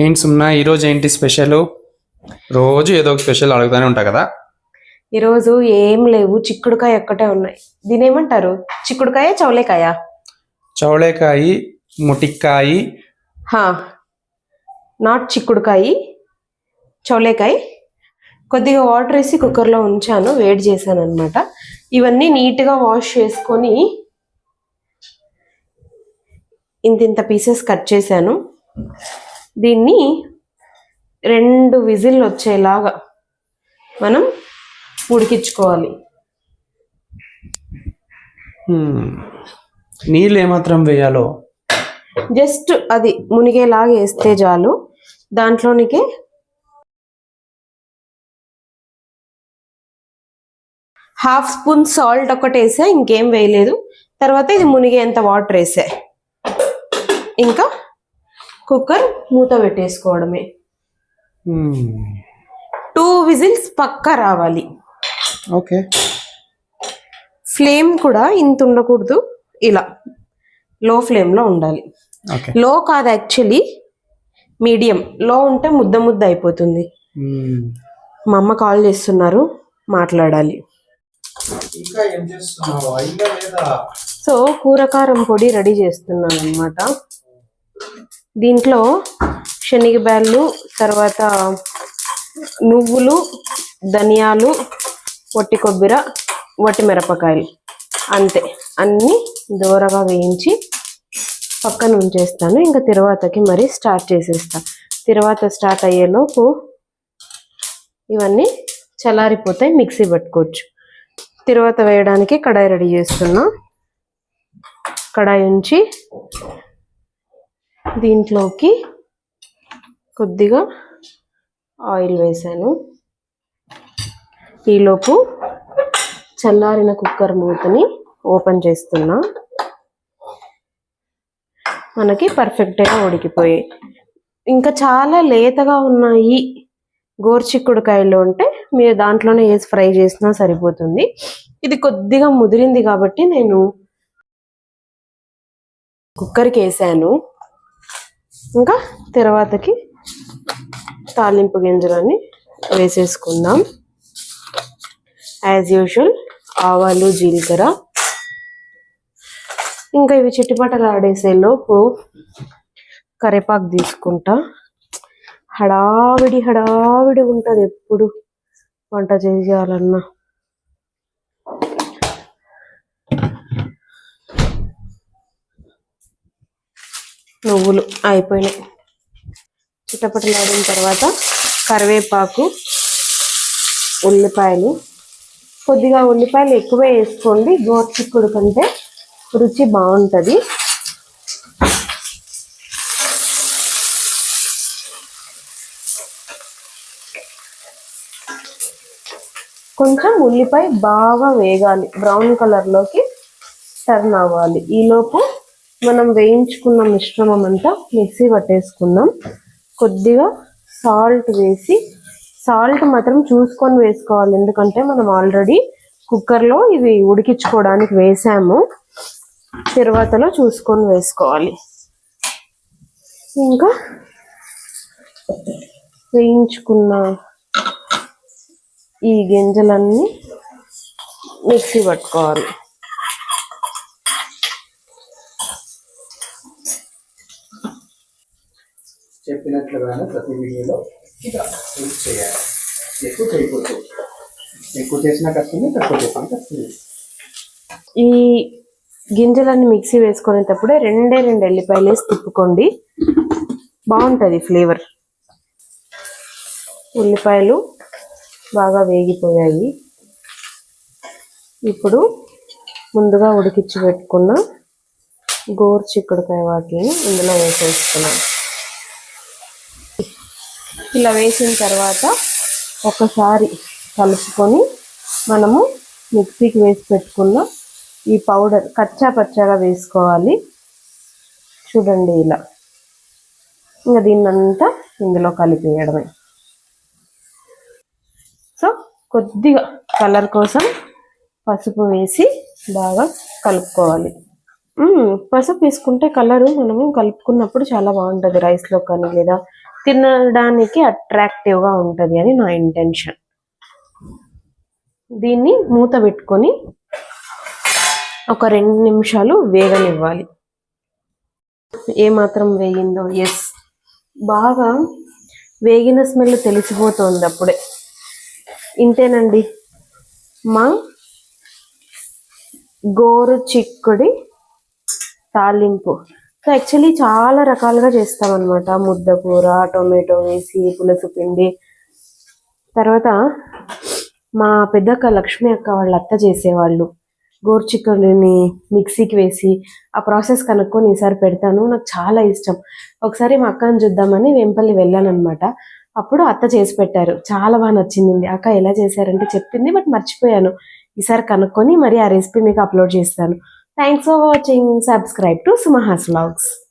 ఏంటి సుమ్నా ఈరోజు ఏంటి స్పెషల్? రోజు ఏదో ఒక స్పెషల్ అడుగుతూనే ఉంటా కదా? ఈరోజు ఏం లేవు చిక్కుడుకాయ ఒక్కటే ఉన్నాయి. దీని ఏమంటారు చిక్కుడుకాయ చౌలేకాయ? చౌళేకాయి ముటిక్కాయి. హా నాట్ చిక్కుడుకాయ చౌలేకాయ. కొద్దిగా వాటర్ వేసి కుక్కర్లో ఉంచాను వేడి చేశాను అనమాట ఇవన్నీ నీట్గా వాష్ చేసుకొని ఇంత ఇంత పీసెస్ కట్ చేశాను. దీన్ని రెండు విజిల్ వచ్చేలాగా మనం ఉడికించుకోవాలి. నీళ్ళు ఏమాత్రం వేయాలో? జస్ట్ అది మునిగేలాగా వేస్తే చాలు. దాంట్లోనికి హాఫ్ స్పూన్ సాల్ట్ ఒకటి వేసా ఇంకేం వేయలేదు. తర్వాత ఇది మునిగేంత వాటర్ వేసా. ఇంకా కుక్కర్ మూత పెట్టేసుకోవడమే. టూ విజిల్స్ పక్కా రావాలి. ఓకే ఫ్లేమ్ కూడా ఇంత ఉండకూడదు. ఇలా. లో ఫ్లేమ్లో ఉండాలి. ఓకే లో కాదు యాక్చువల్లీ మీడియం లో ఉంటే ముద్ద ముద్ద అయిపోతుంది. హ్మ్. మా అమ్మ కాల్ చేస్తున్నారు. మాట్లాడాలి. ఇంకా ఏం చేస్తున్నావు? అయిందా లేదా? సో కూరకారం పొడి రెడీ చేస్తున్నాను అనమాట దీంట్లో శనగబ్యాళ్ళు తర్వాత నువ్వులు ధనియాలు వట్టి కొబ్బరి వట్టి మిరపకాయలు. అంతే. అన్నీ దూరగా వేయించి పక్కన ఉంచేస్తాను. ఇంకా తర్వాతకి మరి స్టార్ట్ చేసేస్తా. తర్వాత స్టార్ట్ అయ్యేలోపు ఇవన్నీ చల్లారిపోతాయి. మిక్సీ పెట్టుకోవచ్చు. తర్వాత వేయడానికి కడాయి రెడీ చేస్తున్నా. కడాయి ఉంచి దీంట్లోకి కొద్దిగా ఆయిల్ వేసాను ఈలోపు చల్లారిన కుక్కర్ మూతని ఓపెన్ చేస్తున్నా. మనకి పర్ఫెక్ట్గా ఉడికిపోయాయి ఇంకా చాలా లేతగా ఉన్నాయి గోర్చిక్కుడుకాయలు ఉంటే మీరు దాంట్లోనే వేసి ఫ్రై చేసినా సరిపోతుంది. ఇది కొద్దిగా ముదిరింది కాబట్టి నేను కుక్కర్కి వేసాను. ఇంకా తర్వాతకి తాలింపు గింజలని వేసేసుకుందాం. యాజ్ యూజువల్ ఆవాలు జీలకర్ర. ఇంకా ఇవి చిట్టుపటలు ఆడేసే లోపు కరేపాకు తీసుకుంటా. హడావిడి హడావిడి ఉంటుంది ఎప్పుడు వంట చేయాలన్నా. నువ్వులు అయిపోయినాయి. చిట్టపటలాడిన తర్వాత కరివేపాకు ఉల్లిపాయలు. కొద్దిగా ఉల్లిపాయలు ఎక్కువ వేసుకోండి. గోర్చిక్కుడు కంటే రుచి బాగుంటుంది. కొంచెం ఉల్లిపాయ బాగా వేగాలి. బ్రౌన్ కలర్లోకి టర్న్ అవ్వాలి. ఈలోపు మనం వేయించుకున్న మిశ్రమం అంతా మిక్సీ పట్టేసుకుందాం. కొద్దిగా సాల్ట్ వేసి సాల్ట్ మాత్రం చూసుకొని వేసుకోవాలి. ఎందుకంటే మనం ఆల్రెడీ కుక్కర్లో ఇవి ఉడికించుకోవడానికి వేసాము. తర్వాతలో చూసుకొని వేసుకోవాలి. ఇంకా వేయించుకున్న ఈ గింజలన్నీ మిక్సీ పట్టుకోవాలి. చెప్పినట్లుగానే ప్రతి వీడియోలో ఇలా హెల్ప్ చేయాలి. ఎక్కువ చేయకూడదు. ఎక్కువ చేసినా కష్టమే తక్కువ చేసినా కష్టమే. ఈ గింజలన్నీ మిక్సీ వేసుకునేటప్పుడే రెండే రెండు ఎల్లిపాయలు వేసి తిప్పుకోండి. బాగుంటుంది ఫ్లేవర్. ఉల్లిపాయలు బాగా వేగిపోయాయి. ఇప్పుడు ముందుగా ఉడికించి పెట్టుకున్న గోరు చిక్కుడుకాయ వాటిని ఇందులో వేసేసుకున్నాను ఇలా వేసిన తర్వాత ఒకసారి కలుపుకొని మనము మిక్సీకి వేసి పెట్టుకున్న ఈ పౌడర్ కచ్చా పచ్చాగా వేసుకోవాలి. చూడండి ఇలా. ఇంకా దీన్నంతా ఇందులో కలిపేయడమే. సో కొద్దిగా కలర్ కోసం పసుపు వేసి బాగా కలుపుకోవాలి. పసుపు వేసుకుంటే కలరు మనము కలుపుకున్నప్పుడు చాలా బాగుంటుంది రైస్లో కానీ లేదా తినడానికి అట్రాక్టివ్గా ఉంటుంది అని నా ఇంటెన్షన్ దీన్ని మూత పెట్టుకొని ఒక రెండు నిమిషాలు వేగనివ్వాలి. ఏ మాత్రం వేగిందో? ఎస్ బాగా వేగిన స్మెల్ తెలిసిపోతుంది అప్పుడే. ఇంతేనండి. మా గోరు చిక్కుడి తాలింపు. సో యాక్చువల్లీ చాలా రకాలుగా చేస్తాం అనమాట ముద్ద కూర టొమాటో వేసి పులుసు పిండి. తర్వాత మా పెద్దక్క లక్ష్మి అక్క వాళ్ళ అత్త చేసేవాళ్ళు. గోరుచిక్కుడుని మిక్సీకి వేసి ఆ ప్రాసెస్ కనుక్కొని ఈసారి పెడతాను. నాకు చాలా ఇష్టం. ఒకసారి మా అక్కని చూద్దామని వేంపల్లి వెళ్ళాను అనమాట అప్పుడు అత్త చేసి పెట్టారు. చాలా బాగా నచ్చింది అక్క ఎలా చేశారంటే చెప్పింది బట్ మర్చిపోయాను. ఈసారి కనుక్కొని మరి ఆ రెసిపీ మీకు అప్లోడ్ చేస్తాను. Thanks for watching. Subscribe to Sumaha's Vlogs.